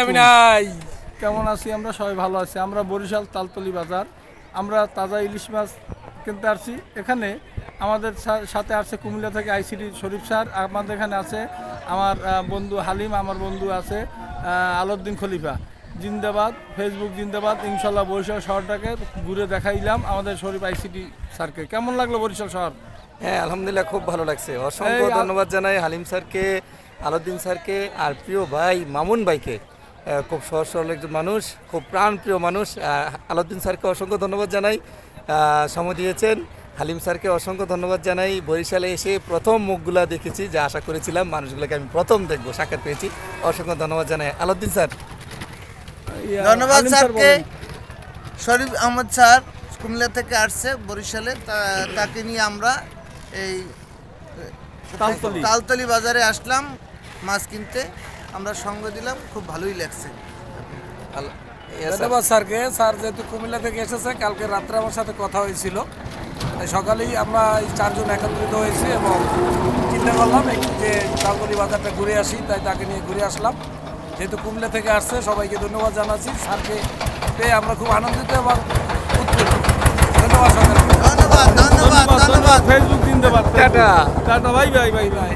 আমি নাই। কেমন আছি? আমরা সবাই ভালো আছি। আমরা বরিশাল তালতলি বাজার। আমরা তাজা ইলিশ মাছ কিনতে আসছি। এখানে আমাদের সা- সাথে আছে কুমিল্লা থেকে আইসিডি শরীফ স্যার। আমাদের এখানে আছে আমার বন্ধু হালিম আমার বন্ধু আছে আহ, খলিফা। জিন্দাবাদ ফেসবুক জিন্দাবাদ। ইনশাল্লাহ বরিশাল শহরটাকে ঘুরে দেখাইলাম আমাদের শরীফ আইসিডি স্যারকে। কেমন লাগল বরিশাল শহর? হ্যাঁ আলহামদুলিল্লাহ খুব ভালো লাগছে। অসংখ্য ধন্যবাদ জানাই হালিম স্যারকে আলাউদ্দিন স্যারকে আর প্রিয় ভাই মামুন ভাইকে। খুব সহজ সরল একজন মানুষ খুব প্রাণপ্রিয় মানুষ। আলাউদ্দিন স্যারকে অসংখ্য ধন্যবাদ জানাই। সময় দিয়েছেন। হালিম স্যারকে অসংখ্য ধন্যবাদ জানাই। বরিশালে এসে প্রথম মুখগুলা দেখেছি যা আশা করেছিলাম মানুষগুলোকে আমি প্রথম দেখব সাক্ষাৎ পেয়েছি। অসংখ্য ধন্যবাদ জানাই। আলাউদ্দিন স্যার। ধন্যবাদ স্যার স্যারকে। শরীফ আহমদ স্যার কুমিল্লা থেকে আসছে বরিশালে। তা- তাকে নিয়ে আমরা এই তালতলি। তালতলি বাজারে আসলাম মাছ কিনতে। আমরা সঙ্গ দিলাম খুব ভালোই লাগছে। ধন্যবাদ স্যারকে। স্যার যেহেতু কুমিল্লা থেকে এসেছে কালকে রাত্রে আমার সাথে কথা হয়েছিল। তাই সকালেই আমরা এই চারজন একত্রিত হয়েছি এবং চিন্তা করলাম একটু যে তালতলি বাজারটা ঘুরে আসি তাই তাকে নিয়ে ঘুরে আসলাম। যেহেতু কুমিল্লা থেকে আসছে সবাইকে ধন্যবাদ জানাচ্ছি। স্যারকে পেয়ে আমরা খুব আনন্দিত এবং ধন্যবাদ সকালে ধন্যবাদ ধন্যবাদ ধন্যবাদ ফেসবুক জিন্দাবাদ tata. Tata bye bye bye bye.